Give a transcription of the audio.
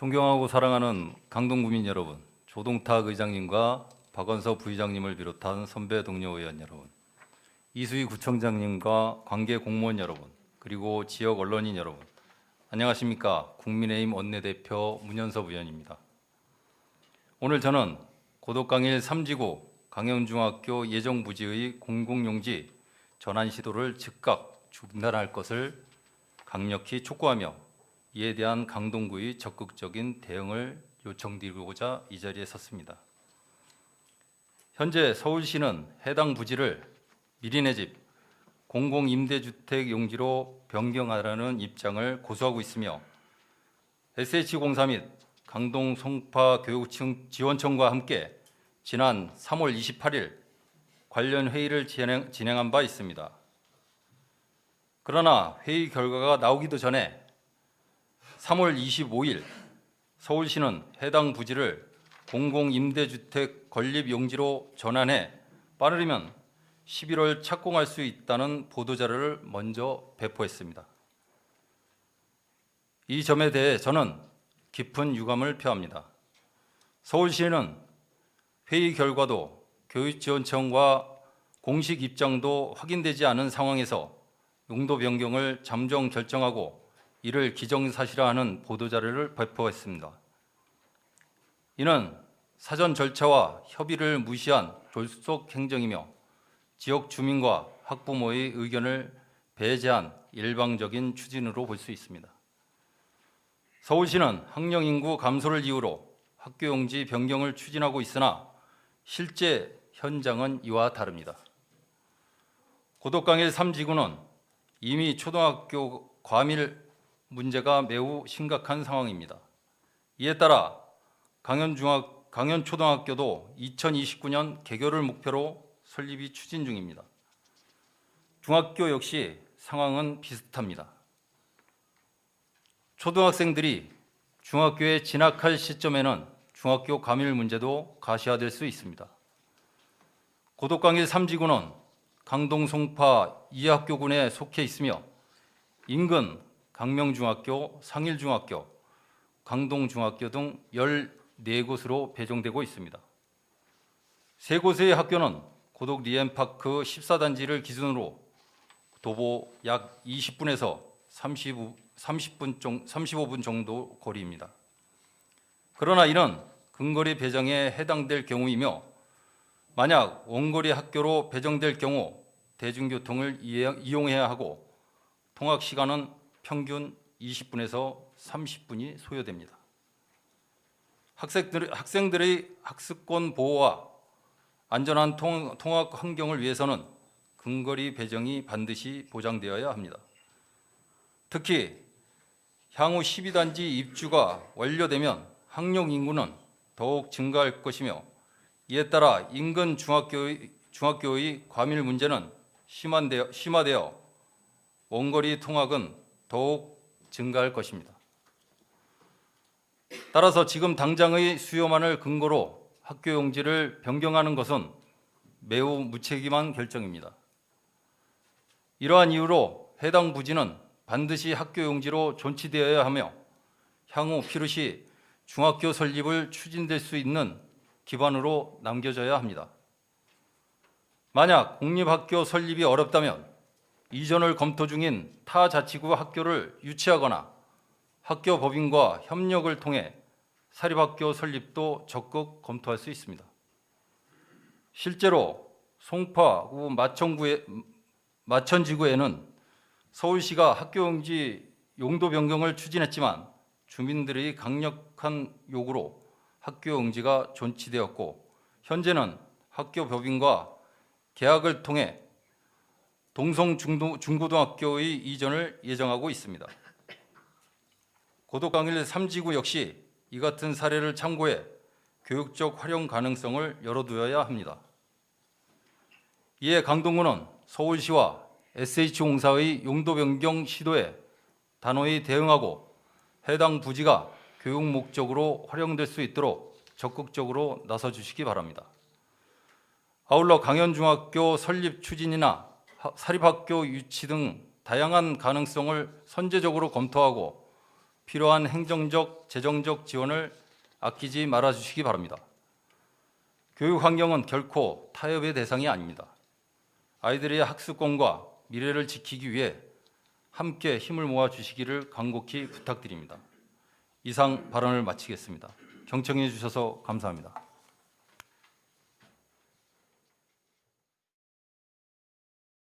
존경하고 사랑하는 강동구민 여러분, 조동탁 의장님과 박원서 부의장님을 비롯한 선배 동료 의원 여러분, 이수희 구청장님과 관계 공무원 여러분, 그리고 지역 언론인 여러분, 안녕하십니까? 국민의힘 원내대표 문현섭 의원입니다. 오늘 저는 고덕강일 3지구 강현중학교 예정부지의 공공용지 전환 시도를 즉각 중단할 것을 강력히 촉구하며 이에 대한 강동구의 적극적인 대응을 요청드리고자 이 자리에 섰습니다. 현재 서울시는 해당 부지를 미리네 집 공공임대주택 용지로 변경하라는 입장을 고수하고 있으며 SH공사 및 강동 송파 교육청 지원청과 함께 지난 3월 28일 관련 회의를 진행, 진행한 바 있습니다. 그러나 회의 결과가 나오기도 전에 3월 25일 서울시는 해당 부지를 공공임대주택 건립용지로 전환해 빠르면 11월 착공할 수 있다는 보도자료를 먼저 배포했습니다. 이 점에 대해 저는 깊은 유감을 표합니다. 서울시는 회의 결과도 교육지원청과 공식 입장도 확인되지 않은 상황에서 용도 변경을 잠정 결정하고 이를 기정사실화하는 보도자료를 배포했습니다. 이는 사전 절차와 협의를 무시한 졸속 행정이며 지역 주민과 학부모의 의견을 배제한 일방적인 추진으로 볼 수 있습니다. 서울시는 학령 인구 감소를 이유로 학교 용지 변경을 추진하고 있으나 실제 현장은 이와 다릅니다. 고덕강일 3지구는 이미 초등학교 과밀 문제가 매우 심각한 상황입니다. 이에 따라 강연중학 강연초등학교도 2029년 개교를 목표로 설립이 추진 중입니다. 중학교 역시 상황은 비슷합니다. 초등학생들이 중학교에 진학할 시점에는 중학교 과밀 문제도 가시화될 수 있습니다. 고덕강일 3지구는 강동 송파 이학교군에 속해 있으며 인근 강명중학교, 상일중학교, 강동중학교 등 14곳으로 배정되고 있습니다. 세 곳의 학교는 고덕 리엠파크 14단지를 기준으로 도보 약 20분에서 35, 30분 정, 35분 정도 거리입니다. 그러나 이는 근거리 배정에 해당될 경우이며 만약 원거리 학교로 배정될 경우 대중교통을 이용해야 하고 통학 시간은 평균 20분에서 30분이 소요됩니다. 학생들, 학생들의 학습권 보호와 안전한 통, 통학 환경을 위해서는 근거리 배정이 반드시 보장되어야 합니다. 특히 향후 12단지 입주가 완료되면 학령 인구는 더욱 증가할 것이며 이에 따라 인근 중학교의, 중학교의 과밀 문제는 심한되어, 심화되어 원거리 통학은 더욱 증가할 것입니다. 따라서 지금 당장의 수요만을 근거로 학교 용지를 변경하는 것은 매우 무책임한 결정입니다. 이러한 이유로 해당 부지는 반드시 학교 용지로 존치되어야 하며 향후 필요시 중학교 설립을 추진될 수 있는 기반으로 남겨져야 합니다. 만약 공립학교 설립이 어렵다면 이전을 검토 중인 타 자치구 학교를 유치하거나 학교 법인과 협력을 통해 사립학교 설립도 적극 검토할 수 있습니다. 실제로 송파구 마천구에 마천지구에는 서울시가 학교 용지 용도 변경을 추진했지만 주민들의 강력한 요구로 학교 용지가 존치되었고 현재는 학교 법인과 계약을 통해 동성 중도, 중고등학교의 이전을 예정하고 있습니다. 고덕강일 3지구 역시 이 같은 사례를 참고해 교육적 활용 가능성을 열어두어야 합니다. 이에 강동구는 서울시와 SH공사의 용도 변경 시도에 단호히 대응하고 해당 부지가 교육 목적으로 활용될 수 있도록 적극적으로 나서 주시기 바랍니다. 아울러 강연중학교 설립 추진이나 하- 사립학교 유치 등 다양한 가능성을 선제적으로 검토하고 필요한 행정적, 재정적 지원을 아끼지 말아 주시기 바랍니다. 교육 환경은 결코 타협의 대상이 아닙니다. 아이들의 학습권과 미래를 지키기 위해 함께 힘을 모아 주시기를 간곡히 부탁드립니다. 이상 발언을 마치겠습니다. 경청해 주셔서 감사합니다.